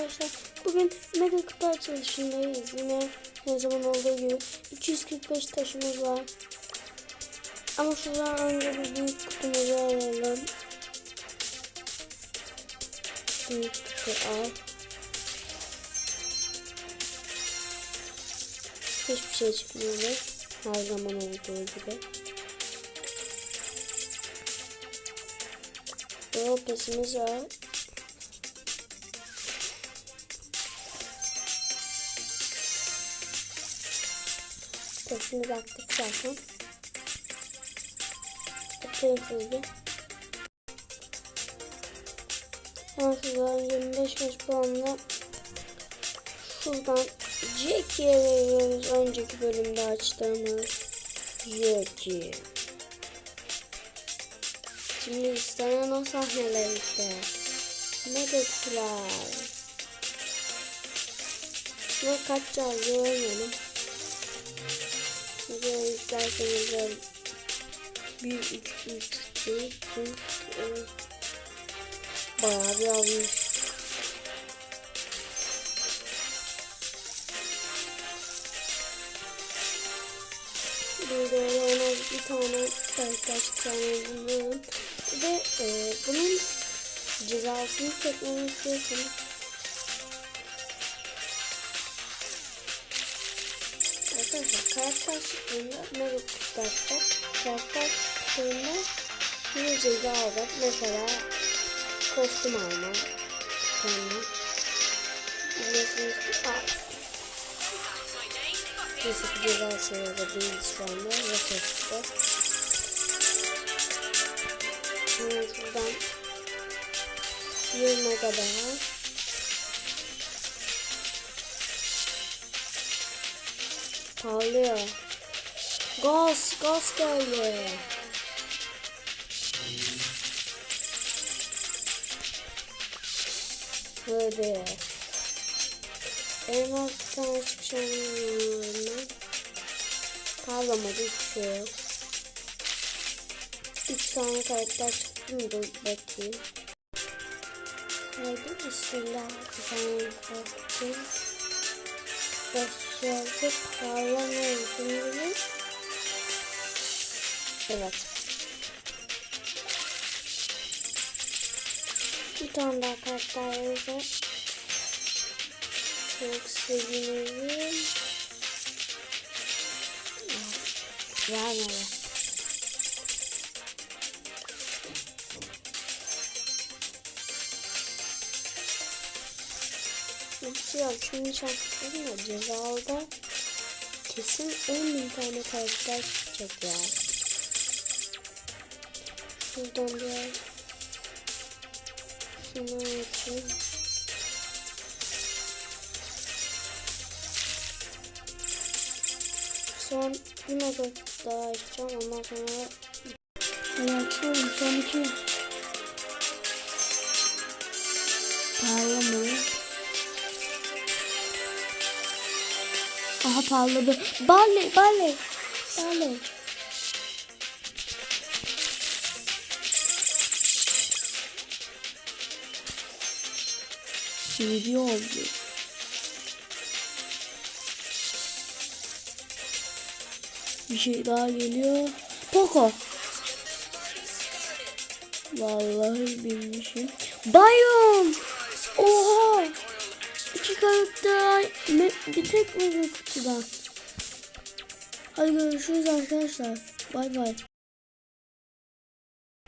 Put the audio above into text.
arkadaşlar. Bugün mega kutu açılışındayız. Yine her zaman olduğu gibi 245 taşımız var. Ama şuradan önce bir büyük kutumuzu alalım. Büyük kutu al. Hiçbir şey çıkmıyor. Her zaman olduğu gibi. Yol pesimiz var. Pesimiz aktif zaten. Bakayım. Hemen şuradan 25 yaş puanla şuradan Jackie'ye veriyoruz. Önceki bölümde açtığımız Jackie. Şimdi istenen o sahneler işte. Medekler. Ve kaç çaldı görmedim. İsterseniz ben 1, 2, 3, 4, 5, 6 Bayağı bir almış. Burada en az bir tane karakter çıkacağını buluyorum. Ve e, bunun cezasını çekmemi istiyorsanız Arkadaşlar karakter çıktığında mega kurtaracak. Karakter çıktığında bir ceza alacak. Mesela kostüm alma. Yani biliyorsunuz ki aa, Neyse ki ceza sayıda değiliz şu anda. Nasıl çıktı? Şuradan 1 mega. Parlıyor. Gaz, gaz geldi. Böyle. Elma bir tane çıkış anlamıyorum. Parlamadı hiçbir şey yok. Üç tane karakter çıktı mı dur bakayım. Haydi bismillah bir tane baktım. Başarısı parlamıyor şimdi. Evet. Bir tane daha karakter yazar. Çok sevinirim. Vermedi. Yok? Şimdi çarptım da cezalıda kesin 10 bin tane karakter çıkacak ya. Şuradan biraz şunu açayım. Son bir mega daha açacağım ondan sonra ben açıyorum son iki parlamıyor aha parladı Barley Barley Barley Video oldu. Bir şey daha geliyor. Poco. Vallahi bilmişim. Bayon. Oha. Me- bir tek mi kutudan? Hadi görüşürüz arkadaşlar. Bay bay.